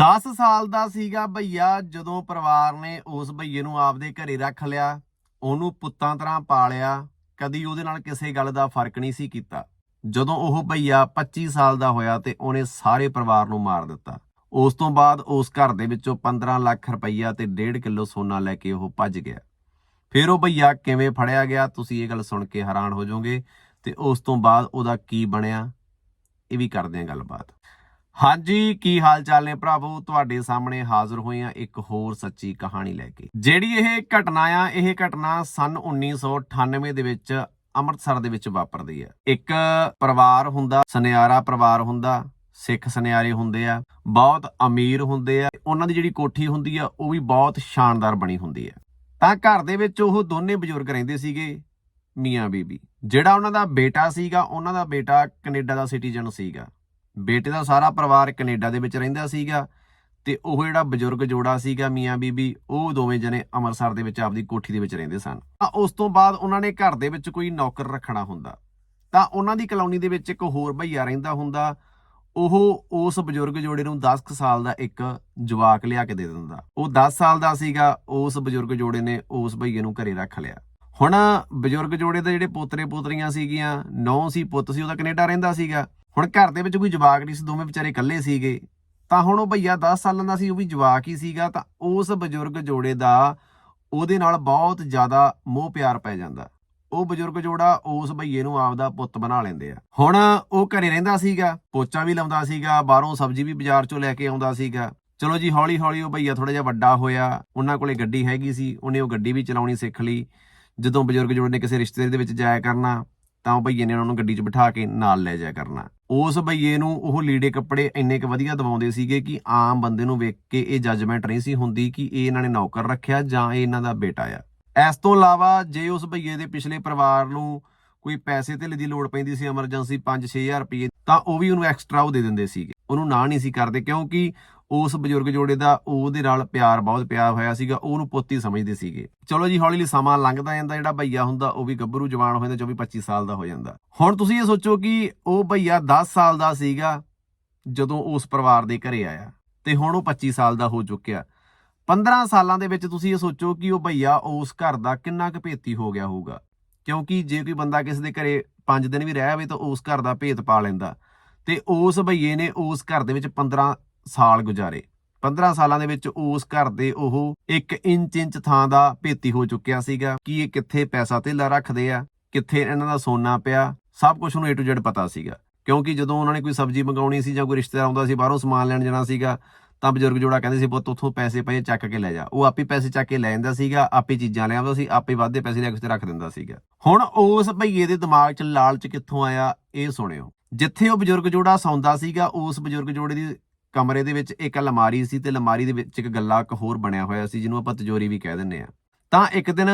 10 ਸਾਲ ਦਾ ਸੀਗਾ ਭਈਆ, ਜਦੋਂ ਪਰਿਵਾਰ ਨੇ ਉਸ ਭਈਏ ਨੂੰ ਆਪਦੇ ਘਰੇ ਰੱਖ ਲਿਆ, ਉਹਨੂੰ ਪੁੱਤਾਂ ਤਰ੍ਹਾਂ ਪਾਲਿਆ, ਕਦੀ ਉਹਦੇ ਨਾਲ ਕਿਸੇ ਗੱਲ ਦਾ ਫ਼ਰਕ ਨਹੀਂ ਸੀ ਕੀਤਾ। ਜਦੋਂ ਉਹ ਭਈਆ 25 ਸਾਲ ਦਾ ਹੋਇਆ ਤੇ ਉਹਨੇ ਸਾਰੇ ਪਰਿਵਾਰ ਨੂੰ ਮਾਰ ਦਿੱਤਾ। ਉਸ ਤੋਂ ਬਾਅਦ ਉਸ ਘਰ ਦੇ ਵਿੱਚੋਂ 15 ਲੱਖ ਰੁਪਈਆ ਤੇ 1.5 ਕਿਲੋ ਸੋਨਾ ਲੈ ਕੇ ਉਹ ਭੱਜ ਗਿਆ। ਫਿਰ ਉਹ ਭਈਆ ਕਿਵੇਂ ਫੜਿਆ ਗਿਆ, ਤੁਸੀਂ ਇਹ ਗੱਲ ਸੁਣ ਕੇ ਹੈਰਾਨ ਹੋ ਜਾਓਗੇ ਤੇ ਉਸ ਤੋਂ ਬਾਅਦ ਉਹਦਾ ਕੀ ਬਣਿਆ, ਇਹ ਵੀ ਕਰਦੇ ਹਾਂ ਗੱਲਬਾਤ। ਹਾਂਜੀ, ਕੀ ਹਾਲ ਚਾਲ ਨੇ ਭਰਾਵੋ? ਤੁਹਾਡੇ ਸਾਹਮਣੇ ਹਾਜ਼ਰ ਹੋਏ ਆ ਇੱਕ ਹੋਰ ਸੱਚੀ ਕਹਾਣੀ ਲੈ ਕੇ। ਜਿਹੜੀ ਇਹ ਘਟਨਾ ਆ, ਇਹ ਘਟਨਾ ਸਨ 1998 ਦੇ ਵਿੱਚ ਅੰਮ੍ਰਿਤਸਰ ਦੇ ਵਿੱਚ ਵਾਪਰਦੀ ਹੈ ਇੱਕ ਪਰਿਵਾਰ ਹੁੰਦਾ, ਸੁਨਿਆਰਾ ਪਰਿਵਾਰ ਹੁੰਦਾ, ਸਿੱਖ ਸੁਨਿਆਰੇ ਹੁੰਦੇ ਆ, ਬਹੁਤ ਅਮੀਰ ਹੁੰਦੇ ਆ, ਉਹਨਾਂ ਦੀ ਜਿਹੜੀ ਕੋਠੀ ਹੁੰਦੀ ਆ, ਉਹ ਵੀ ਬਹੁਤ ਸ਼ਾਨਦਾਰ ਬਣੀ ਹੁੰਦੀ ਹੈ ਤਾਂ ਘਰ ਦੇ ਵਿੱਚ ਉਹ ਦੋਨੇ ਬਜ਼ੁਰਗ ਰਹਿੰਦੇ ਸੀਗੇ, ਮੀਆਂ ਬੀਬੀ। ਜਿਹੜਾ ਉਹਨਾਂ ਦਾ ਬੇਟਾ ਸੀਗਾ, ਉਹਨਾਂ ਦਾ ਬੇਟਾ ਕੈਨੇਡਾ ਦਾ ਸਿਟੀਜ਼ਨ ਸੀਗਾ। ਬੇਟੇ ਦਾ ਸਾਰਾ ਪਰਿਵਾਰ ਕੈਨੇਡਾ ਦੇ ਵਿੱਚ ਰਹਿੰਦਾ ਸੀਗਾ ਤੇ ਉਹ ਜਿਹੜਾ ਬਜ਼ੁਰਗ ਜੋੜਾ ਸੀਗਾ ਮੀਆਂ ਬੀਬੀ, ਉਹ ਦੋਵੇਂ ਜਣੇ ਅੰਮ੍ਰਿਤਸਰ ਦੇ ਵਿੱਚ ਆਪਦੀ ਕੋਠੀ ਦੇ ਵਿੱਚ ਰਹਿੰਦੇ ਸਨ। ਤਾਂ ਉਸ ਤੋਂ ਬਾਅਦ ਉਹਨਾਂ ਨੇ ਘਰ ਦੇ ਵਿੱਚ ਕੋਈ ਨੌਕਰ ਰੱਖਣਾ ਹੁੰਦਾ। ਤਾਂ ਉਹਨਾਂ ਦੀ ਕਲੋਨੀ ਦੇ ਵਿੱਚ ਇੱਕ ਹੋਰ ਭਈਆ ਰਹਿੰਦਾ ਹੁੰਦਾ। ਉਹ ਉਸ ਬਜ਼ੁਰਗ ਜੋੜੇ ਨੂੰ 10 ਕੁ ਸਾਲ ਦਾ ਇੱਕ ਜਵਾਕ ਲਿਆ ਕੇ ਦੇ ਦਿੰਦਾ। ਉਹ 10 ਸਾਲ ਦਾ ਸੀਗਾ, ਉਸ ਬਜ਼ੁਰਗ ਜੋੜੇ ਨੇ ਉਸ ਭਈਏ ਨੂੰ ਘਰੇ ਰੱਖ ਲਿਆ। ਹੁਣ ਬਜ਼ੁਰਗ ਜੋੜੇ ਦੇ ਜਿਹੜੇ ਪੋਤਰੇ ਪੋਤਰੀਆਂ ਸੀਗੀਆਂ, ਨੌ ਸੀ ਪੁੱਤ ਸੀ, ਉਹਦਾ ਕੈਨੇਡਾ ਰਹਿੰਦਾ ਸੀਗਾ। ਹੁਣ ਘਰ ਦੇ ਵਿੱਚ ਕੋਈ ਜਵਾਕ ਨਹੀਂ ਸੀ, ਦੋਵੇਂ ਵਿਚਾਰੇ ਇਕੱਲੇ ਸੀਗੇ। ਤਾਂ ਹੁਣ ਉਹ ਭਈਆ 10 ਸਾਲਾਂ ਦਾ ਸੀ, ਉਹ ਵੀ ਜਵਾਕ ਹੀ ਸੀਗਾ, ਤਾਂ ਉਸ ਬਜ਼ੁਰਗ ਜੋੜੇ ਦਾ ਉਹਦੇ ਨਾਲ ਬਹੁਤ ਜ਼ਿਆਦਾ ਮੋਹ ਪਿਆਰ ਪੈ ਜਾਂਦਾ। ਉਹ ਬਜ਼ੁਰਗ ਜੋੜਾ ਉਸ ਭਈਏ ਨੂੰ ਆਪਦਾ ਪੁੱਤ ਬਣਾ ਲੈਂਦੇ ਆ। ਹੁਣ ਉਹ ਘਰੇ ਰਹਿੰਦਾ ਸੀਗਾ, ਪੋਚਾ ਵੀ ਲਾਉਂਦਾ ਸੀਗਾ, ਬਾਹਰੋਂ ਸਬਜ਼ੀ ਵੀ ਬਾਜ਼ਾਰ ਚੋਂ ਲੈ ਕੇ ਆਉਂਦਾ ਸੀਗਾ। ਚਲੋ ਜੀ ਹੌਲੀ ਹੌਲੀ ਉਹ ਭਈਆ ਥੋੜਾ ਜਿਹਾ ਵੱਡਾ ਹੋਇਆ, ਉਹਨਾਂ ਕੋਲੇ ਗੱਡੀ ਹੈਗੀ ਸੀ, ਉਹਨੇ ਉਹ ਗੱਡੀ ਵੀ ਚਲਾਉਣੀ ਸਿੱਖ ਲਈ। ਜਦੋਂ ਬਜ਼ੁਰਗ ਜੋੜੇ ਨੇ ਕਿਸੇ ਰਿਸ਼ਤੇ ਦੇ ਵਿੱਚ ਜਾਇਆ ਕਰਨਾ, ਤਾਂ ਉਹ ਭਈਏ ਨੇ ਉਹਨਾਂ ਨੂੰ ਗੱਡੀ 'ਚ ਬਿਠਾ ਕੇ ਨਾਲ ਲੈ ਜਾਇਆ ਕਰਨਾ। ਉਸ ਬਈਏ ਨੂੰ ਉਹ ਲੀੜੇ ਕੱਪੜੇ ਇੰਨੇ ਕੁ ਵਧੀਆ ਦਵਾਉਂਦੇ ਸੀਗੇ ਕਿ ਆਮ ਬੰਦੇ ਨੂੰ ਵੇਖ ਕੇ ਇਹ ਜੱਜਮੈਂਟ ਨਹੀਂ ਸੀ ਹੁੰਦੀ ਕਿ ਇਹ ਇਹਨਾਂ ਨੇ ਨੌਕਰ ਰੱਖਿਆ ਜਾਂ ਇਹ ਇਹਨਾਂ ਦਾ ਬੇਟਾ ਆ। ਇਸ ਤੋਂ ਇਲਾਵਾ ਜੇ ਉਸ ਬਈਏ ਦੇ ਪਿਛਲੇ ਪਰਿਵਾਰ ਨੂੰ ਕੋਈ ਪੈਸੇ ਧੇਲੇ ਦੀ ਲੋੜ ਪੈਂਦੀ ਸੀ ਐਮਰਜੈਂਸੀ 5-6000 ਰੁਪਏ ਤਾਂ ਉਹ ਵੀ ਉਹਨੂੰ ਐਕਸਟਰਾ ਉਹ ਦੇ ਦਿੰਦੇ ਸੀਗੇ। ਉਹਨੂੰ ਨਾ ਨਹੀਂ ਸੀ ਕਰਦੇ ਕਿਉਂਕਿ ਉਸ ਬਜ਼ੁਰਗ ਜੋੜੇ ਦਾ ਉਹਦੇ ਨਾਲ ਪਿਆਰ, ਬਹੁਤ ਪਿਆਰ ਹੋਇਆ ਸੀਗਾ, ਉਹਨੂੰ ਪੋਤੀ ਸਮਝਦੇ ਸੀਗੇ। ਚਲੋ ਜੀ ਹੌਲੀ ਹੌਲੀ ਸਮਾਂ ਲੰਘਦਾ ਜਾਂਦਾ, ਜਿਹੜਾ ਭਈਆ ਹੁੰਦਾ, ਉਹ ਵੀ ਗੱਭਰੂ ਜਵਾਨ ਹੋ ਜਾਂਦਾ 24-25 ਸਾਲ ਦਾ ਹੋ ਜਾਂਦਾ। ਹੁਣ ਤੁਸੀਂ ਇਹ ਸੋਚੋ ਕਿ ਉਹ ਭਈਆ 10 ਸਾਲ ਦਾ ਸੀਗਾ, ਜਦੋਂ ਉਸ ਪਰਿਵਾਰ ਦੇ ਘਰੇ ਆਇਆ, ਤੇ ਹੁਣ ਉਹ 25 ਸਾਲ ਦਾ ਹੋ ਚੁੱਕਿਆ। 15 ਸਾਲਾਂ ਦੇ ਵਿੱਚ ਤੁਸੀਂ ਇਹ ਸੋਚੋ ਕਿ ਉਹ ਭਈਆ ਉਸ ਘਰ ਦਾ ਕਿੰਨਾ ਕੁ ਭੇਤੀ ਹੋ ਗਿਆ ਹੋਊਗਾ। ਕਿਉਂਕਿ ਜੇ ਕੋਈ ਬੰਦਾ ਕਿਸੇ ਦੇ ਘਰੇ 5 ਦਿਨ ਵੀ ਰਹਿ ਜਾਵੇ ਤਾਂ ਉਸ ਘਰ ਦਾ ਭੇਤ ਪਾ ਲੈਂਦਾ। ਤੇ ਉਸ ਭਈਏ ਨੇ ਉਸ ਘਰ ਦੇ ਵਿੱਚ 15 ਸਾਲ ਗੁਜ਼ਾਰੇ। 15 ਸਾਲਾਂ ਦੇ ਵਿੱਚ ਉਸ ਘਰ ਦੇ ਉਹ 1 ਇੰਚ ਇੰਚ ਥਾਂ ਦਾ ਭੇਤੀ ਹੋ ਚੁੱਕਿਆ ਸੀਗਾ ਕਿ ਇਹ ਕਿੱਥੇ ਪੈਸਾ ਧੇਲਾ ਰੱਖਦੇ ਆ, ਕਿੱਥੇ ਇਹਨਾਂ ਦਾ ਸੋਨਾ ਪਿਆ, ਸਭ ਕੁਝ ਨੂੰ A to Z ਪਤਾ ਸੀਗਾ। ਕਿਉਂਕਿ ਜਦੋਂ ਉਹਨਾਂ ਨੇ ਕੋਈ ਸਬਜ਼ੀ ਮੰਗਾਉਣੀ ਸੀ ਜਾਂ ਕੋਈ ਰਿਸ਼ਤੇਦਾਰ ਆਉਂਦਾ ਸੀ, ਬਾਹਰੋਂ ਸਮਾਨ ਲੈਣ ਜਾਣਾ ਸੀਗਾ, ਤਾਂ ਬਜ਼ੁਰਗ ਜੋੜਾ ਕਹਿੰਦੇ ਸੀ, ਪੁੱਤ, ਉੱਥੋਂ ਪੈਸੇ ਪਏ, ਚੱਕ ਕੇ ਲੈ ਜਾ। ਉਹ ਆਪੇ ਪੈਸੇ ਚੱਕ ਕੇ ਲੈ ਜਾਂਦਾ ਸੀਗਾ, ਆਪੇ ਚੀਜ਼ਾਂ ਲੈ ਆਉਂਦਾ ਸੀ, ਆਪੇ ਵਾਧੇ ਪੈਸੇ ਲੈ ਕੇ ਉੱਤੇ ਰੱਖ ਦਿੰਦਾ ਸੀਗਾ। ਹੁਣ ਉਸ ਭਈਏ ਦੇ ਦਿਮਾਗ 'ਚ ਲਾਲਚ ਕਿੱਥੋਂ ਆਇਆ, ਇਹ ਸੁਣਿਓ। ਜਿੱਥੇ ਉਹ ਬਜ਼ੁਰਗ ਜੋੜਾ ਸੌਂਦਾ ਸੀਗਾ, ਉਸ ਬਜ਼ੁਰਗ ਜੋੜੇ ਦੀ ਕਮਰੇ ਦੇ ਵਿੱਚ ਇੱਕ ਅਲਮਾਰੀ ਸੀ ਤੇ ਅਲਮਾਰੀ ਦੇ ਵਿੱਚ ਇੱਕ ਗੱਲਾ ਇੱਕ ਹੋਰ ਬਣਿਆ ਹੋਇਆ ਸੀ, ਜਿਹਨੂੰ ਆਪਾਂ ਤਜੋਰੀ ਵੀ ਕਹਿ ਦਿੰਨੇ ਆ ਤਾਂ ਇੱਕ ਦਿਨ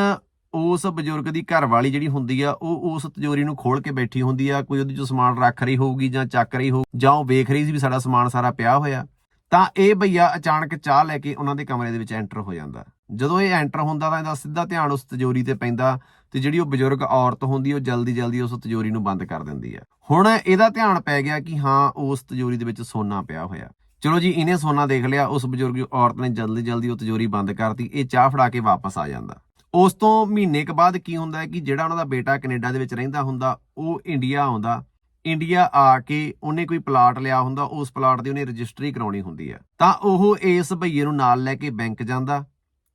ਉਸ ਬਜ਼ੁਰਗ ਦੀ ਘਰ ਵਾਲੀ ਜਿਹੜੀ ਹੁੰਦੀ ਆ, ਉਹ ਉਸ ਤਜੋਰੀ ਨੂੰ ਖੋਲ ਕੇ ਬੈਠੀ ਹੁੰਦੀ ਆ, ਕੋਈ ਉਹਦੇ ਚੋਂ ਸਮਾਨ ਰੱਖ ਰਹੀ ਹੋਊਗੀ ਜਾਂ ਚੱਕ ਰਹੀ ਹੋਊ, ਜਾਂ ਉਹ ਵੇਖ ਰਹੀ ਸੀ ਵੀ ਸਾਡਾ ਸਮਾਨ ਸਾਰਾ ਪਿਆ ਹੋਇਆ। ਤਾਂ ਇਹ ਭਈਆ ਅਚਾਨਕ ਚਾਹ ਲੈ ਕੇ ਉਹਨਾਂ ਦੇ ਕਮਰੇ ਦੇ ਵਿੱਚ ਐਂਟਰ ਹੋ ਜਾਂਦਾ। ਜਦੋਂ ਇਹ ਐਂਟਰ ਹੁੰਦਾ ਤਾਂ ਇਹਦਾ ਸਿੱਧਾ ਧਿਆਨ ਉਸ ਤਜੋਰੀ ਤੇ ਪੈਂਦਾ ਤੇ ਜਿਹੜੀ ਉਹ ਬਜ਼ੁਰਗ ਔਰਤ ਹੁੰਦੀ, ਉਹ ਜਲਦੀ ਜਲਦੀ ਉਸ ਤਜੋਰੀ ਨੂੰ ਬੰਦ ਕਰ ਦਿੰਦੀ ਆ। ਹੁਣ ਇਹਦਾ ਧਿਆਨ ਪੈ ਗਿਆ ਕਿ ਹਾਂ, ਉਸ ਤਜੋਰੀ ਦੇ ਵਿੱਚ ਸੋਨਾ ਪਿਆ ਹੋਇਆ। ਚਲੋ ਜੀ, ਇਹਨੇ ਸੋਨਾ ਦੇਖ ਲਿਆ, ਉਸ ਬਜ਼ੁਰਗ ਔਰਤ ਨੇ ਜਲਦੀ ਜਲਦੀ ਉਹ ਤਿਜੋਰੀ ਬੰਦ ਕਰਤੀ, ਇਹ ਚਾਹ ਫੜਾ ਕੇ ਵਾਪਸ ਆ ਜਾਂਦਾ। ਉਸ ਤੋਂ ਮਹੀਨੇ ਕੁ ਬਾਅਦ ਕੀ ਹੁੰਦਾ ਹੈ ਕਿ ਜਿਹੜਾ ਉਹਨਾਂ ਦਾ ਬੇਟਾ ਕੈਨੇਡਾ ਦੇ ਵਿੱਚ ਰਹਿੰਦਾ ਹੁੰਦਾ, ਉਹ ਇੰਡੀਆ ਆਉਂਦਾ। ਇੰਡੀਆ ਆ ਕੇ ਉਹਨੇ ਕੋਈ ਪਲਾਟ ਲਿਆ ਹੁੰਦਾ, ਉਸ ਪਲਾਟ ਦੀ ਉਹਨੇ ਰਜਿਸਟਰੀ ਕਰਾਉਣੀ ਹੁੰਦੀ ਹੈ। ਤਾਂ ਉਹ ਇਸ ਭਈਏ ਨੂੰ ਨਾਲ ਲੈ ਕੇ ਬੈਂਕ ਜਾਂਦਾ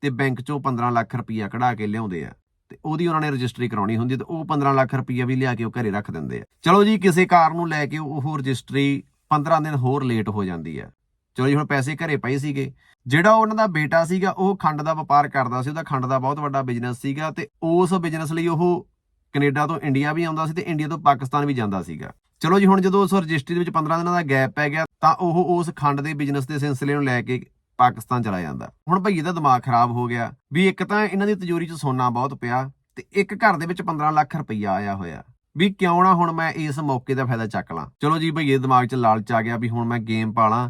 ਤੇ ਬੈਂਕ ਚੋਂ 15 ਲੱਖ ਰੁਪਈਆ ਕਢਾ ਕੇ ਲਿਆਉਂਦੇ ਆ। ਤੇ ਉਹਦੀ ਉਹਨਾਂ ਨੇ ਰਜਿਸਟਰੀ ਕਰਾਉਣੀ ਹੁੰਦੀ ਤੇ ਉਹ 15 ਲੱਖ ਰੁਪਈਆ ਵੀ ਲਿਆ ਕੇ ਉਹ ਘਰੇ ਰੱਖ ਦਿੰਦੇ ਆ। ਚਲੋ ਜੀ, ਕਿਸੇ ਕਾਰ ਨੂੰ ਲੈ ਕੇ ਉਹ ਰਜਿਸਟਰੀ 15 ਦਿਨ ਹੋਰ ਲੇਟ ਹੋ ਜਾਂਦੀ ਹੈ। ਚਲੋ ਜੀ, ਹੁਣ ਪੈਸੇ ਘਰੇ ਪਏ ਸੀਗੇ। ਜਿਹੜਾ ਉਹਨਾਂ ਦਾ ਬੇਟਾ ਸੀਗਾ, ਉਹ ਖੰਡ ਦਾ ਵਪਾਰ ਕਰਦਾ ਸੀ, ਉਹਦਾ ਖੰਡ ਦਾ ਬਹੁਤ ਵੱਡਾ ਬਿਜ਼ਨਸ ਸੀਗਾ ਤੇ ਉਸ ਬਿਜ਼ਨਸ ਲਈ ਉਹ ਕੈਨੇਡਾ ਤੋਂ ਇੰਡੀਆ ਵੀ ਆਉਂਦਾ ਸੀ ਤੇ ਇੰਡੀਆ ਤੋਂ ਪਾਕਿਸਤਾਨ ਵੀ ਜਾਂਦਾ ਸੀਗਾ। ਚਲੋ ਜੀ, ਹੁਣ ਜਦੋਂ ਉਸ ਰਜਿਸਟਰੀ ਦੇ ਵਿੱਚ 15 ਦਿਨਾਂ ਦਾ ਗੈਪ ਪੈ ਗਿਆ, ਤਾਂ ਉਹ ਉਸ ਖੰਡ ਦੇ ਬਿਜ਼ਨਸ ਦੇ ਸਿਲਸਿਲੇ ਨੂੰ ਲੈ ਕੇ ਪਾਕਿਸਤਾਨ ਚਲਾ ਜਾਂਦਾ। ਹੁਣ ਭਈਏ ਦਾ ਦਿਮਾਗ ਖਰਾਬ ਹੋ ਗਿਆ ਵੀ ਇੱਕ ਤਾਂ ਇਹਨਾਂ ਦੀ ਤਿਜੋਰੀ 'ਚ ਸੋਨਾ ਬਹੁਤ ਪਿਆ ਤੇ ਇੱਕ ਘਰ ਦੇ ਵਿੱਚ 15 ਲੱਖ ਰੁਪਈਆ ਆਇਆ ਹੋਇਆ। ਵੀ ਕਿਉਂ ਨਾ ਹੁਣ ਮੈਂ ਇਸ ਮੌਕੇ ਦਾ ਫਾਇਦਾ ਚੱਕ ਲਾਂ। ਚਲੋ ਜੀ ਭਈਏ ਦਿਮਾਗ 'ਚ ਲਾਲਚ ਆ ਗਿਆ ਵੀ ਹੁਣ ਮੈਂ ਗੇਮ ਪਾਲਾਂ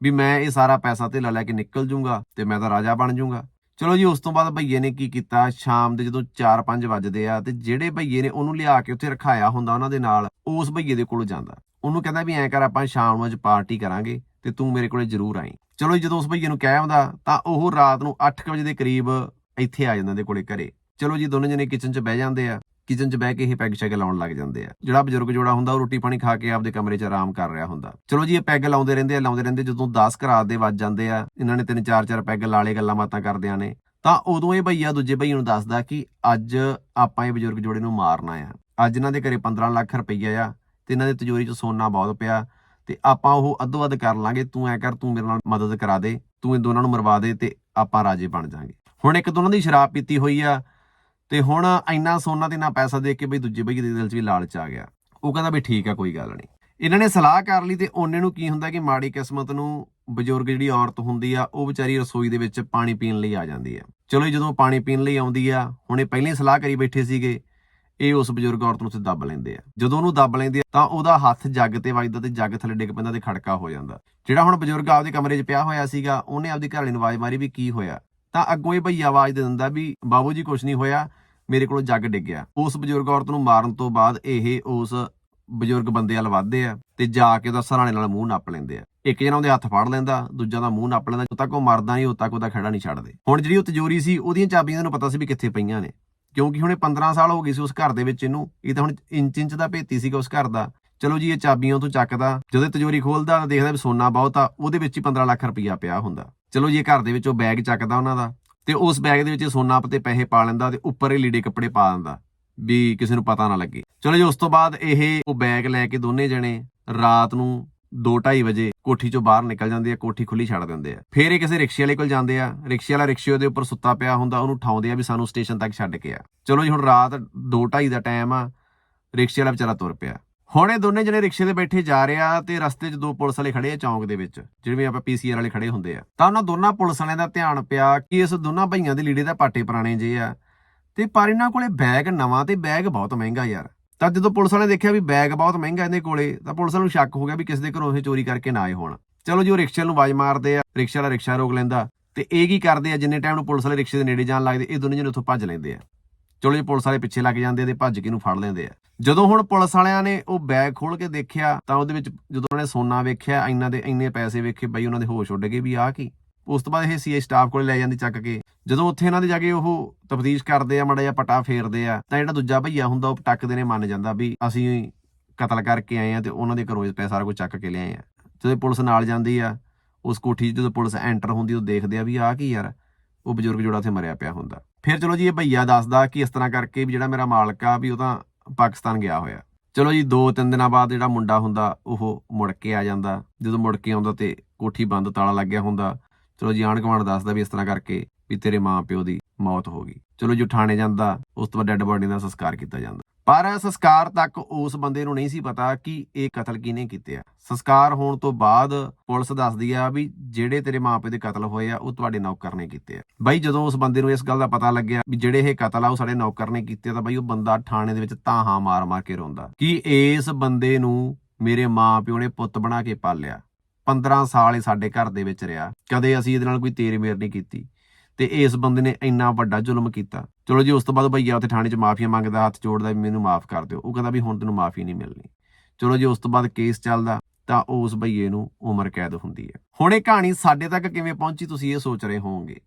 ਵੀ ਮੈਂ ਇਹ ਸਾਰਾ ਪੈਸਾ ਧੇਲਾ ਲੈ ਕੇ ਨਿਕਲ ਜੂੰਗਾ ਤੇ ਮੈਂ ਤਾਂ ਰਾਜਾ ਬਣ ਜੂੰਗਾ। ਚਲੋ ਜੀ ਉਸ ਤੋਂ ਬਾਅਦ ਭਈਏ ਨੇ ਕੀ ਕੀਤਾ? ਸ਼ਾਮ ਦੇ ਜਦੋਂ 4-5 ਵੱਜਦੇ ਆ ਤੇ ਜਿਹੜੇ ਭਈਏ ਨੇ ਉਹਨੂੰ ਲਿਆ ਕੇ ਉੱਥੇ ਰਖਾਇਆ ਹੁੰਦਾ ਉਹਨਾਂ ਦੇ ਨਾਲ ਉਸ ਭਈਏ ਦੇ ਕੋਲ ਜਾਂਦਾ। ਉਹਨੂੰ ਕਹਿੰਦਾ ਵੀ ਐਂ ਕਰ ਆਪਾਂ ਸ਼ਾਮ ਨੂੰ ਅੱਜ ਪਾਰਟੀ ਕਰਾਂਗੇ ਤੇ ਤੂੰ ਮੇਰੇ ਕੋਲੇ ਜ਼ਰੂਰ ਆਈ। ਚਲੋ ਜੀ, ਜਦੋਂ ਉਸ ਭਈਏ ਨੂੰ ਕਹਿ ਆਉਂਦਾ ਤਾਂ ਉਹ ਰਾਤ ਨੂੰ 8 ਵਜੇ ਦੇ ਕਰੀਬ ਇੱਥੇ ਆ ਜਾਂਦਾ ਦੇ ਕੋਲੇ ਘਰੇ। ਚਲੋ ਜੀ ਦੋਨੇ ਜਣੇ ਕਿਚਨ 'ਚ ਬਹਿ ਜਾਂਦੇ ਆ। ਕਿਚਨ 'ਚ ਬਹਿ ਕੇ ਇਹ ਪੈਗ ਸ਼ੈਗ ਲਾਉਣ ਲੱਗ ਜਾਂਦੇ ਆ। ਜਿਹੜਾ ਬਜ਼ੁਰਗ ਜੋੜਾ ਹੁੰਦਾ, ਉਹ ਰੋਟੀ ਪਾਣੀ ਖਾ ਕੇ ਆਪਦੇ ਕਮਰੇ 'ਚ ਆਰਾਮ ਕਰ ਰਿਹਾ ਹੁੰਦਾ। ਚਲੋ ਜੀ, ਇਹ ਪੈਗ ਲਾਉਂਦੇ ਰਹਿੰਦੇ ਆ, ਲਾਉਂਦੇ ਰਹਿੰਦੇ ਜਦੋਂ 10 ਘਰਾਤ ਦੇ ਵੱਜ ਜਾਂਦੇ ਆ, ਇਹਨਾਂ ਨੇ ਤਿੰਨ ਚਾਰ ਚਾਰ ਪੈਗ ਲਾਲੇ ਗੱਲਾਂ ਬਾਤਾਂ ਕਰਦਿਆਂ ਨੇ। ਤਾਂ ਉਦੋਂ ਇਹ ਭਈਆ ਦੂਜੇ ਭਈਏ ਨੂੰ ਦੱਸਦਾ ਕਿ ਅੱਜ ਆਪਾਂ ਇਹ ਬਜ਼ੁਰਗ ਜੋੜੇ ਨੂੰ ਮਾਰਨਾ ਆ ਅੱਜ ਇਹਨਾਂ ਦੇ ਘਰੇ 15 ਲੱਖ ਰੁਪਈਆ ਆ ਤੇ ਇਹਨਾਂ ਦੇ ਤਿਜੋਰੀ 'ਚ ਸੋਨਾ ਬਹੁਤ ਪਿਆ ਤੇ ਆਪਾਂ ਉਹ ਅੱਧੋ ਅੱਧ ਕਰ ਲਾਂਗੇ, ਤੂੰ ਐ ਕਰ, ਤੂੰ ਮੇਰੇ ਨਾਲ ਮਦਦ ਕਰਾ ਦੇ, ਤੂੰ ਇਹ ਦੋਨਾਂ ਨੂੰ ਮਰਵਾ ਦੇ ਤੇ ਆਪਾਂ ਰਾਜੇ ਬਣ ਜਾਾਂਗੇ। ਹੁਣ ਇੱਕ ਦੋਨਾਂ ਦੀ ਸ਼ਰਾਬ ਪੀਤੀ ਹੋਈ ਆ ਤੇ ਹੁਣ ਇੰਨਾ ਸੋਨਾ ਤੇ ਇੰਨਾ ਪੈਸਾ ਦੇ ਕੇ ਬਈ ਦੂਜੇ ਬਈ ਦੇ ਦਿਲ 'ਚ ਵੀ ਲਾਲਚ ਆ ਗਿਆ। ਉਹ ਕਹਿੰਦਾ ਬਈ ਠੀਕ ਆ ਕੋਈ ਗੱਲ ਨਹੀਂ। ਇਹਨਾਂ ਨੇ ਸਲਾਹ ਕਰ ਲਈ ਤੇ ਉਹਨੇ ਨੂੰ ਕੀ ਹੁੰਦਾ ਕਿ ਮਾੜੀ ਕਿਸਮਤ ਨੂੰ ਬਜ਼ੁਰਗ ਜਿਹੜੀ ਔਰਤ ਹੁੰਦੀ ਆ ਉਹ ਵਿਚਾਰੀ ਰਸੋਈ ਦੇ ਵਿੱਚ ਪਾਣੀ ਪੀਣ ਲਈ ਆ ਜਾਂਦੀ ਆ। ਚਲੋ ਜੀ, ਜਦੋਂ ਪਾਣੀ ਪੀਣ ਲਈ ਆਉਂਦੀ ਆ ਹੁਣ ਇਹ ਪਹਿਲਾਂ ਹੀ ਸਲਾਹ ਕਰੀ ਬੈਠੇ ਸੀਗੇ ਇਹ ਉਸ ਬਜ਼ੁਰਗ ਔਰਤ ਨੂੰ ਉੱਥੇ ਦੱਬ ਲੈਂਦੇ ਆ। ਜਦੋਂ ਉਹਨੂੰ ਦੱਬ ਲੈਂਦੇ ਆ ਤਾਂ ਉਹਦਾ ਹੱਥ ਜੱਗ ਤੇ ਵੱਜਦਾ ਤੇ ਜੱਗ ਥੱਲੇ ਡਿੱਗ ਪੈਂਦਾ ਤੇ ਖੜਕਾ ਹੋ ਜਾਂਦਾ। ਜਿਹੜਾ ਹੁਣ ਬਜ਼ੁਰਗ ਆਪਦੇ ਕਮਰੇ 'ਚ ਪਿਆ ਹੋਇਆ ਸੀਗਾ ਉਹਨੇ ਆਪਦੀ ਘਰਵਾਲੀ ਨੂੰ ਆਵਾਜ਼ ਮਾਰੀ ਵੀ ਕੀ ਹੋਇਆ? ਤਾਂ ਅੱਗੋਂ ਇਹ ਭਈਆ ਆਵਾਜ਼ ਦੇ ਦਿੰਦਾ ਵੀ ਬਾਬੂ ਜੀ ਕੁਝ ਨਹੀਂ ਹੋਇਆ। ਮੇਰੇ ਕੋਲ ਜੱਗ ਡਿੱਗਿਆ ਉਸ ਬਜ਼ੁਰਗ ਔਰਤ ਨੂੰ ਮਾਰਨ ਤੋਂ ਬਾਅਦ ਇਹ ਉਸ ਬਜ਼ੁਰਗ ਬੰਦੇ ਵੱਲ ਵੱਧਦੇ ਆ ਤੇ ਜਾ ਕੇ ਉਹਦਾ ਸਰਾਣੇ ਨਾਲ ਮੂੰਹ ਨੱਪ ਲੈਂਦੇ ਆ। ਇੱਕ ਜਣਾ ਉਹਦੇ ਹੱਥ ਫੜ ਲੈਂਦਾ, ਦੂਜਾ ਦਾ ਮੂੰਹ ਨੱਪ ਲੈਂਦਾ ਜਦੋਂ ਤੱਕ ਉਹ ਮਰਦਾ ਨਹੀਂ ਉਦੋਂ ਤੱਕ ਉਹਦਾ ਖੜਾ ਨਹੀਂ ਛੱਡਦੇ। ਹੁਣ ਜਿਹੜੀ ਉਹ ਤਜੋਰੀ ਸੀ, ਉਹਦੀਆਂ ਚਾਬੀਆਂ ਨੂੰ ਪਤਾ ਸੀ ਵੀ ਕਿੱਥੇ ਪਈਆਂ ਨੇ। ਕਿਉਂਕਿ ਹੁਣੇ 15 ਸਾਲ ਹੋ ਗਏ ਸੀ ਉਸ ਘਰ ਦੇ ਵਿੱਚ ਇਹਨੂੰ, ਇਹ ਤਾਂ ਹੁਣ ਇੰਚ ਇੰਚ ਦਾ ਭੇਤੀ ਸੀਗਾ ਉਸ ਘਰ ਦਾ। ਚਲੋ ਜੀ, ਇਹ ਚਾਬੀਆਂ ਤੋਂ ਚੱਕਦਾ, ਜਦੋਂ ਤਜੋਰੀ ਖੋਲਦਾ ਦੇਖਦਾ ਵੀ ਸੋਨਾ ਬਹੁਤ ਆ, ਉਹਦੇ ਵਿੱਚ ਹੀ 15 ਲੱਖ ਰੁਪਇਆ ਪਿਆ ਹੁੰਦਾ। ਚਲੋ ਜੀ, ਇਹ ਘਰ ਦੇ ਵਿੱਚ ਉਹ ਬੈਗ ਚੱਕਦਾ ਉਹਨਾਂ ਦਾ। ਤੇ ਉਸ ਬੈਗ ਦੇ ਵਿੱਚ ਇਹ ਸੋਨਾ ਤੇ ਪੈਸੇ ਪਾ ਲੈਂਦਾ ਤੇ ਉੱਪਰ ਇਹ ਲੀੜੇ ਕੱਪੜੇ ਪਾ ਦਿੰਦਾ, ਵੀ ਕਿਸੇ ਨੂੰ ਪਤਾ ਨਾ ਲੱਗੇ। ਚਲੋ ਜੀ, ਉਸ ਤੋਂ ਬਾਅਦ ਇਹ ਉਹ ਬੈਗ ਲੈ ਕੇ ਦੋਨੇ ਜਣੇ ਰਾਤ ਨੂੰ 2:30 ਵਜੇ ਕੋਠੀ ਚੋਂ ਬਾਹਰ ਨਿਕਲ ਜਾਂਦੇ ਆ, ਕੋਠੀ ਖੁੱਲੀ ਛੱਡ ਦਿੰਦੇ ਆ। ਫਿਰ ਇਹ ਕਿਸੇ ਰਿਕਸ਼ੇ ਵਾਲੇ ਕੋਲ ਜਾਂਦੇ ਆ, ਰਿਕਸ਼ੇ ਵਾਲਾ ਰਿਕਸ਼ੇ ਦੇ ਉੱਪਰ ਸੁੱਤਾ ਪਿਆ ਹੁੰਦਾ, ਉਹਨੂੰ ਉਠਾਉਂਦੇ ਆ ਵੀ ਸਾਨੂੰ ਸਟੇਸ਼ਨ ਤੱਕ ਛੱਡ ਕੇ ਆ। ਚਲੋ ਜੀ, ਹੁਣ ਰਾਤ 2:30 ਦਾ ਟਾਈਮ ਆ, ਰਿਕਸ਼ੇ ਵਾਲਾ ਵਿਚਾਰਾ ਤੁਰ ਪਿਆ। ਹੁਣ ਇਹ ਦੋਨੇ ਜਣੇ ਰਿਕਸ਼ੇ ਤੇ ਬੈਠੇ ਜਾ ਰਿਹਾ ਤੇ ਰਸਤੇ 'ਚ ਦੋ ਪੁਲਿਸ ਵਾਲੇ ਖੜੇ ਆ ਚੌਂਕ ਦੇ ਵਿੱਚ, ਜਿਵੇਂ ਆਪਾਂ ਪੀਸੀਆਰ ਵਾਲੇ ਖੜੇ ਹੁੰਦੇ ਆ। ਤਾਂ ਉਹਨਾਂ ਦੋਨਾਂ ਪੁਲਿਸ ਵਾਲਿਆਂ ਦਾ ਧਿਆਨ ਪਿਆ ਕਿ ਇਸ ਦੋਨਾਂ ਭਈਆਂ ਦੇ ਲੀੜੇ ਦਾ ਪਾਟੇ ਪੁਰਾਣੇ ਜੇ ਆ। ਤੇ ਪਰ ਇਹਨਾਂ ਕੋਲੇ ਬੈਗ ਨਵਾਂ ਤੇ ਬੈਗ ਬਹੁਤ ਮਹਿੰਗਾ ਯਾਰ। ਤਾਂ ਜਦੋਂ ਪੁਲਿਸ ਵਾਲਿਆਂ ਨੇ ਦੇਖਿਆ ਵੀ ਬੈਗ ਬਹੁਤ ਮਹਿੰਗਾ ਇਹਦੇ ਕੋਲੇ, ਤਾਂ ਪੁਲਿਸ ਵਾਲਿਆਂ ਨੂੰ ਸ਼ੱਕ ਹੋ ਗਿਆ ਵੀ ਕਿਸੇ ਦੇ ਘਰੋਂ ਇਹ ਚੋਰੀ ਕਰਕੇ ਨਾ ਆਏ ਹੋਣ। ਚਲੋ ਜੀ, ਉਹ ਰਿਕਸ਼ੇ ਨੂੰ ਆਵਾਜ਼ ਮਾਰਦੇ ਆ, ਰਿਕਸ਼ੇ ਵਾਲਾ ਰਿਕਸ਼ਾ ਰੋਕ ਲੈਂਦਾ। ਤੇ ਇਹ ਕੀ ਕਰਦੇ ਆ, ਜਿੰਨੇ ਟਾਈਮ ਨੂੰ ਪੁਲਿਸ ਵਾਲੇ ਰਿਕਸ਼ੇ ਦੇ ਨੇੜੇ ਜਾਣ ਲੱਗਦੇ, ਇਹ ਦੋਨੇ ਜਣੇ ਉੱਥੋਂ ਭੱਜ ਲੈਂਦੇ ਆ। ਚਲੋ ਜੀ ਪੁਲਿਸ ਵਾਲੇ ਪਿੱਛੇ ਲੱਗ ਜਾਂਦੇ ਆ ਤੇ ਭੱਜ ਕੇ ਇਹਨੂੰ ਫੜ ਲੈਂਦੇ ਆ। ਜਦੋਂ ਹੁਣ ਪੁਲਿਸ ਵਾਲਿਆਂ ਨੇ ਉਹ ਬੈਗ ਖੋਲ ਕੇ ਦੇਖਿਆ, ਤਾਂ ਉਹਦੇ ਵਿੱਚ ਜਦੋਂ ਉਹਨੇ ਸੋਨਾ ਵੇਖਿਆ, ਇੰਨਾ ਦੇ ਇੰਨੇ ਪੈਸੇ ਵੇਖੇ, ਬਈ ਉਹਨਾਂ ਦੇ ਹੋਸ਼ ਉੱਡ ਗਏ ਵੀ ਆਹ ਕੀ? ਉਸ ਤੋਂ ਬਾਅਦ ਇਹ ਸੀਏ ਸਟਾਫ ਕੋਲੇ ਲੈ ਜਾਂਦੀ ਚੱਕ ਕੇ। ਜਦੋਂ ਉੱਥੇ ਇਹਨਾਂ ਦੇ ਜਾ ਕੇ ਉਹ ਤਫਤੀਸ਼ ਕਰਦੇ ਆ, ਮੜਾ ਜਿਹਾ ਪਟਾ ਫੇਰਦੇ ਆ, ਤਾਂ ਜਿਹੜਾ ਦੂਜਾ ਭਈਆ ਹੁੰਦਾ, ਉਹ ਟੱਕਦੇ ਨੇ ਮੰਨ ਜਾਂਦਾ ਵੀ ਅਸੀਂ ਕਤਲ ਕਰਕੇ ਆਏ ਆ ਤੇ ਉਹਨਾਂ ਦੇ ਘਰੋਂ ਇਹ ਪੈਸਾ ਸਾਰਾ ਕੁਝ ਚੱਕ ਕੇ ਲਿਆਏ ਆ। ਜਦੋਂ ਪੁਲਿਸ ਨਾਲ ਜਾਂਦੀ ਆ, ਉਸ ਕੋਠੀ 'ਚ ਜਦੋਂ ਪੁਲਿਸ ਐਂਟਰ ਹੁੰਦੀ, ਉਹ ਦੇਖਦੇ ਆ ਵੀ ਆਹ ਕੀ ਯਾਰ। ਉਹ ਬਜ਼ੁਰਗ ਜੋੜਾ ਉੱਥੇ ਮਰਿਆ ਪਿਆ ਹੁੰਦਾ। ਫਿਰ ਚਲੋ ਜੀ ਇਹ ਭਈਆ ਦੱਸਦਾ ਕਿ ਇਸ ਤਰ੍ਹਾਂ ਕਰਕੇ ਵੀ ਜਿਹੜਾ ਮੇਰਾ ਮਾਲਕ ਆ ਵੀ ਉਹ ਤਾਂ ਪਾਕਿਸਤਾਨ ਗਿਆ ਹੋਇਆ। ਚਲੋ ਜੀ 2-3 ਦਿਨਾਂ ਬਾਅਦ ਜਿਹੜਾ ਮੁੰਡਾ ਹੁੰਦਾ, ਉਹ ਮੁੜ ਕੇ ਆ ਜਾਂਦਾ। ਜਦੋਂ ਮੁੜ ਕੇ ਆਉਂਦਾ ਤੇ ਕੋਠੀ ਬੰਦ ਤਾਲਾ ਲੱਗ ਗਿਆ ਹੁੰਦਾ। ਚਲੋ ਜੀ ਆਂਢ ਗੁਆਂਢ ਦੱਸਦਾ ਵੀ ਇਸ ਤਰ੍ਹਾਂ ਕਰਕੇ ਵੀ ਤੇਰੇ ਮਾਂ ਪਿਓ ਦੀ ਮੌਤ ਹੋ ਗਈ। ਚਲੋ ਜੀ ਠਾਣੇ ਜਾਂਦਾ, ਉਸ ਤੋਂ ਬਾਅਦ ਡੈੱਡ ਬੋਡੀ ਦਾ ਸੰਸਕਾਰ ਕੀਤਾ ਜਾਂਦਾ। ਪਰ ਸੰਸਕਾਰ ਤੱਕ ਉਸ ਬੰਦੇ ਨੂੰ ਨਹੀਂ ਸੀ ਪਤਾ ਕਿ ਇਹ ਕਤਲ ਕਿਹਨੇ ਕੀਤੇ ਆ। ਸੰਸਕਾਰ ਹੋਣ ਤੋਂ ਬਾਅਦ ਪੁਲਿਸ ਦੱਸਦੀ ਆ ਵੀ ਜਿਹੜੇ ਤੇਰੇ ਮਾਪੇ ਦੇ ਕਤਲ ਹੋਏ ਆ, ਉਹ ਤੁਹਾਡੇ ਨੌਕਰ ਨੇ ਕੀਤੇ ਆ। ਬਾਈ, ਜਦੋਂ ਉਸ ਬੰਦੇ ਨੂੰ ਇਸ ਗੱਲ ਦਾ ਪਤਾ ਲੱਗਿਆ ਵੀ ਜਿਹੜੇ ਇਹ ਕਤਲ ਆ, ਉਹ ਸਾਡੇ ਨੌਕਰ ਨੇ ਕੀਤੇ ਤਾਂ ਬਾਈ ਉਹ ਬੰਦਾ ਥਾਣੇ ਦੇ ਵਿੱਚ ਤਾਹਾਂ ਮਾਰ-ਮਾਰ ਕੇ ਰੋਂਦਾ ਕਿ ਇਸ ਬੰਦੇ ਨੂੰ ਮੇਰੇ ਮਾਪਿਓ ਨੇ ਪੁੱਤ ਬਣਾ ਕੇ ਪਾਲਿਆ। 15 ਸਾਲ ਇਹ ਸਾਡੇ ਘਰ ਦੇ ਵਿੱਚ ਰਿਹਾ। ਕਦੇ ਅਸੀਂ ਇਹਦੇ ਨਾਲ ਕੋਈ ਤੇਰੇ ਮੇਰ ਨਹੀਂ ਕੀਤੀ ਤੇ ਇਸ ਬੰਦੇ ਨੇ ਇੰਨਾ ਵੱਡਾ ਜ਼ੁਲਮ ਕੀਤਾ। ਚਲੋ ਜੀ, ਉਸ ਤੋਂ ਬਾਅਦ ਭਈਆ ਉੱਥੇ ਥਾਣੇ 'ਚ ਮਾਫੀਆ ਮੰਗਦਾ, ਹੱਥ ਜੋੜਦਾ ਵੀ ਮੈਨੂੰ ਮਾਫ ਕਰ ਦਿਓ। ਉਹ ਕਹਿੰਦਾ ਵੀ ਹੁਣ ਤੈਨੂੰ ਮਾਫੀ ਨਹੀਂ ਮਿਲਣੀ। ਚਲੋ ਜੀ, ਉਸ ਤੋਂ ਬਾਅਦ ਕੇਸ ਚੱਲਦਾ, ਤਾਂ ਉਸ ਭਈਏ ਨੂੰ ਉਮਰ ਕੈਦ ਹੁੰਦੀ ਹੈ। ਹੁਣ ਇਹ ਕਹਾਣੀ ਸਾਡੇ ਤੱਕ ਕਿਵੇਂ ਪਹੁੰਚੀ, ਤੁਸੀਂ ਇਹ ਸੋਚ ਰਹੇ ਹੋਵੋਗੇ।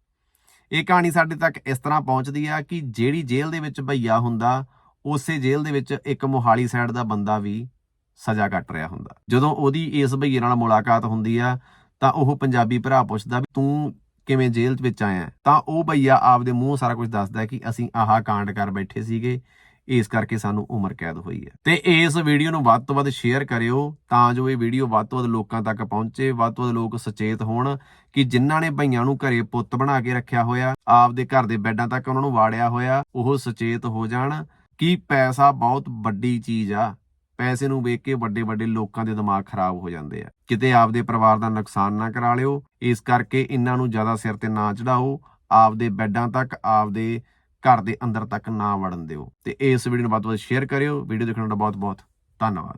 ਇਹ ਕਹਾਣੀ ਸਾਡੇ ਤੱਕ ਇਸ ਤਰ੍ਹਾਂ ਪਹੁੰਚਦੀ ਆ ਕਿ ਜਿਹੜੀ ਜੇਲ੍ਹ ਦੇ ਵਿੱਚ ਭਈਆ ਹੁੰਦਾ, ਉਸੇ ਜੇਲ੍ਹ ਦੇ ਵਿੱਚ ਇੱਕ ਮੋਹਾਲੀ ਸਾਈਡ ਦਾ ਬੰਦਾ ਵੀ ਸਜ਼ਾ ਕੱਟ ਰਿਹਾ ਹੁੰਦਾ। ਜਦੋਂ ਉਹਦੀ ਇਸ ਭਈਏ ਨਾਲ ਮੁਲਾਕਾਤ ਹੁੰਦੀ ਆ, ਤਾਂ ਉਹ ਪੰਜਾਬੀ ਭਰਾ ਪੁੱਛਦਾ ਵੀ, ਤੂੰ ਕਿਵੇਂ ਜੇਲ੍ਹ ਵਿੱਚ ਆਇਆ ਤਾਂ ਉਹ ਭਈਆ ਆਪਦੇ ਮੂੰਹ ਸਾਰਾ ਕੁਝ ਦੱਸਦਾ ਕਿ ਅਸੀਂ ਆਹ ਕਾਂਡ ਕਰ ਬੈਠੇ ਸੀਗੇ, ਇਸ ਕਰਕੇ ਸਾਨੂੰ ਉਮਰ ਕੈਦ ਹੋਈ ਹੈ। ਤੇ ਇਸ ਵੀਡੀਓ ਨੂੰ ਵੱਧ ਤੋਂ ਵੱਧ ਸ਼ੇਅਰ ਕਰਿਓ, ਤਾਂ ਜੋ ਇਹ ਵੀਡੀਓ ਵੱਧ ਤੋਂ ਵੱਧ ਲੋਕਾਂ ਤੱਕ ਪਹੁੰਚੇ, ਵੱਧ ਤੋਂ ਵੱਧ ਲੋਕ ਸੁਚੇਤ ਹੋਣ ਕਿ ਜਿਨ੍ਹਾਂ ਨੇ ਭਈਆਂ ਨੂੰ ਘਰੇ ਪੁੱਤ ਬਣਾ ਕੇ ਰੱਖਿਆ ਹੋਇਆ, ਆਪਦੇ ਘਰ ਦੇ ਬੈੱਡਾਂ ਤੱਕ ਉਹਨਾਂ ਨੂੰ ਵਾੜਿਆ ਹੋਇਆ, ਉਹ ਸੁਚੇਤ ਹੋ ਜਾਣ ਕਿ ਪੈਸਾ ਬਹੁਤ ਵੱਡੀ ਚੀਜ਼ ਆ। ਪੈਸੇ ਨੂੰ ਵੇਖ ਕੇ ਵੱਡੇ ਵੱਡੇ ਲੋਕਾਂ ਦੇ ਦਿਮਾਗ ਖਰਾਬ ਹੋ ਜਾਂਦੇ ਆ। ਕਿਤੇ ਆਪਦੇ ਪਰਿਵਾਰ ਦਾ ਨੁਕਸਾਨ ਨਾ ਕਰਾ ਲਿਓ, ਇਸ ਕਰਕੇ ਇਹਨਾਂ ਨੂੰ ਜ਼ਿਆਦਾ ਸਿਰ ਤੇ ਨਾ ਚੜਾਓ, ਆਪਦੇ ਬੈੱਡਾਂ ਤੱਕ, ਆਪਦੇ ਘਰ ਦੇ ਅੰਦਰ ਤੱਕ ਨਾ ਵੜਨ ਦਿਓ। ਤੇ ਇਸ ਵੀਡੀਓ ਨੂੰ ਵੱਧ ਤੋਂ ਵੱਧ ਸ਼ੇਅਰ ਕਰਿਓ। ਵੀਡੀਓ ਦੇਖਣ ਦਾ ਬਹੁਤ ਬਹੁਤ ਧੰਨਵਾਦ।